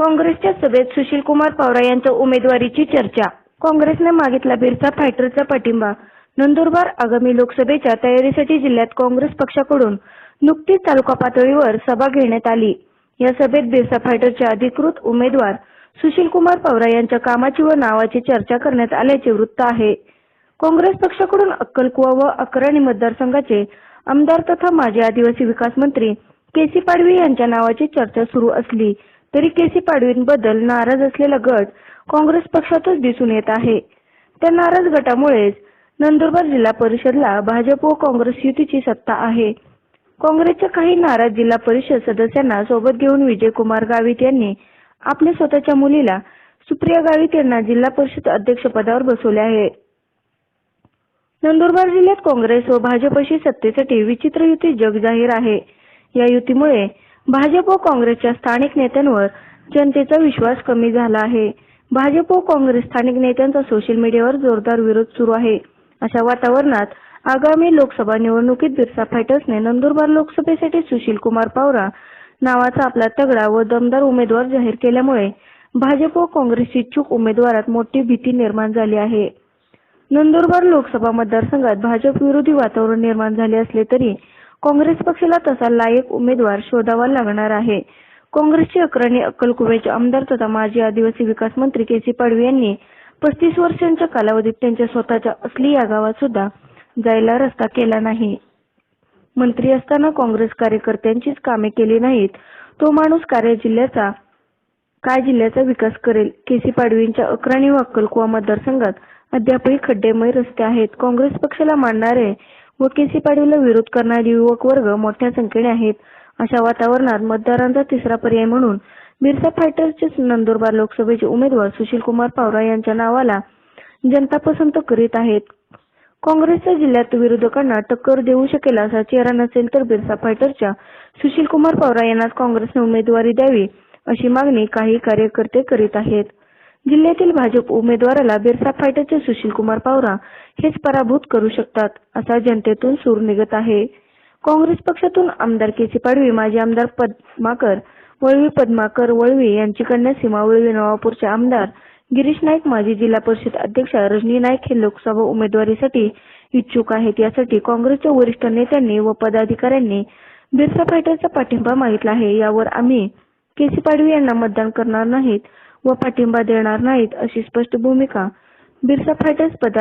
काँग्रेसच्या सभेत सुशीलकुमार पवार यांच्या उमेदवारीची चर्चा. काँग्रेसने मागितला बिरसा फायटरचा पाठिंबा. नंदुरबार आगामी लोकसभेच्या तयारीसाठी जिल्ह्यात काँग्रेस पक्षाकडून नुकतीच तालुका पातळीवर सभा घेण्यात आली. या सभेत बिरसा फायटरचे अधिकृत उमेदवार सुशीलकुमार पवार यांच्या कामाची व नावाची चर्चा करण्यात आल्याचे वृत्त आहे. काँग्रेस पक्षाकडून अक्कलकुवा व अकराणी मतदारसंघाचे आमदार तथा माजी आदिवासी विकास मंत्री के सी पाडवी यांच्या नावाची चर्चा सुरू असली. तरी के सी पाडवींबद्दल नाराज असलेला गट काँग्रेस पक्षातच दिसून येत आहे. त्या नाराज गटामुळेच नंदुरबार जिल्हा परिषदला भाजप व काँग्रेस युतीची सत्ता आहे. काँग्रेसच्या काही नाराज जिल्हा परिषद सदस्यांना सोबत घेऊन विजयकुमार गावित यांनी आपल्या स्वतःच्या मुलीला सुप्रिया गावित यांना जिल्हा परिषद अध्यक्षपदावर बसवले आहे. नंदुरबार जिल्ह्यात काँग्रेस व भाजपशी सत्तेसाठी विचित्र युती जग जाहीर आहे. या युतीमुळे भाजप व काँग्रेसच्या स्थानिक नेत्यांवर जनतेचा विश्वास कमी झाला आहे. भाजप व काँग्रेस स्थानिक नेत्यांचा सोशल मीडियावर जोरदार विरोध सुरू आहे. अशा वातावरणात आगामी लोकसभा निवडणुकीत बिरसा फायटर्सने नंदुरबार लोकसभेसाठी सुशील कुमार पावरा नावाचा आपला तगडा व दमदार उमेदवार जाहीर केल्यामुळे भाजप व काँग्रेसची इच्छुक उमेदवारात मोठी भीती निर्माण झाली आहे. नंदुरबार लोकसभा मतदारसंघात भाजप विरोधी वातावरण निर्माण झाले असले तरी काँग्रेस पक्षाला तसा लायक उमेदवार शोधावा लागणार आहे. काँग्रेसचे अग्रणी अक्कलकुव्याचे आमदार तथा माजी आदिवासी विकास मंत्री के सी पाडवी यांनी पस्तीस वर्षांच्या कालावधीत त्यांच्या स्वतःच्या असली या गावात सुद्धा जायला रस्ता केला नाही. मंत्री असताना काँग्रेस कार्यकर्त्यांचीच कामे केली नाहीत. तो माणूस कार्य जिल्ह्याचा काय जिल्ह्याचा विकास करेल? केसी पाडवींच्या अक्राणी व अक्कलकुवा मतदारसंघात अद्यापही खड्डेमय रस्ते आहेत. काँग्रेस पक्षाला मानणारे व पाडीला पाडवीला विरोध करणारे युवक वर्ग मोठ्या संख्येने आहेत. अशा वातावरणात मतदारांचा तिसरा पर्याय म्हणून बिरसा फायटर्सचे नंदुरबार लोकसभेचे उमेदवार सुशील कुमार पावरा यांच्या नावाला जनता पसंत करीत आहेत. काँग्रेसच्या जिल्ह्यात विरोधकांना टक्कर देऊ शकेल असा चेहरा नसेल तर बिरसा फायटरच्या सुशील कुमार पवार यांनाच काँग्रेसने उमेदवारी द्यावी अशी मागणी काही कार्यकर्ते करीत आहेत. जिल्ह्यातील भाजप उमेदवाराला बिरसा फायटरचे सुशील कुमार पावरा हेच पराभूत करू शकतात असा जनतेतून सूर निघत आहे. काँग्रेस पक्षातून आमदार केसी पाडवी माजी आमदार पद्माकर वळवी पद्माकर वळवी यांची कन्या सीमा वळवी नवापूरचे आमदार गिरीश नाईक माजी जिल्हा परिषद अध्यक्ष रजनी नाईक हे लोकसभा उमेदवारीसाठी इच्छुक आहेत. यासाठी काँग्रेसच्या वरिष्ठ नेत्यांनी व पदाधिकाऱ्यांनी बिरसा फायटरचा पाठिंबा मागितला आहे. यावर आम्ही केसी पाडवी यांना मतदान करणार नाहीत व पाठिंबा देणार नाहीत अशी स्पष्ट भूमिका बिरसा फायटर्स पदा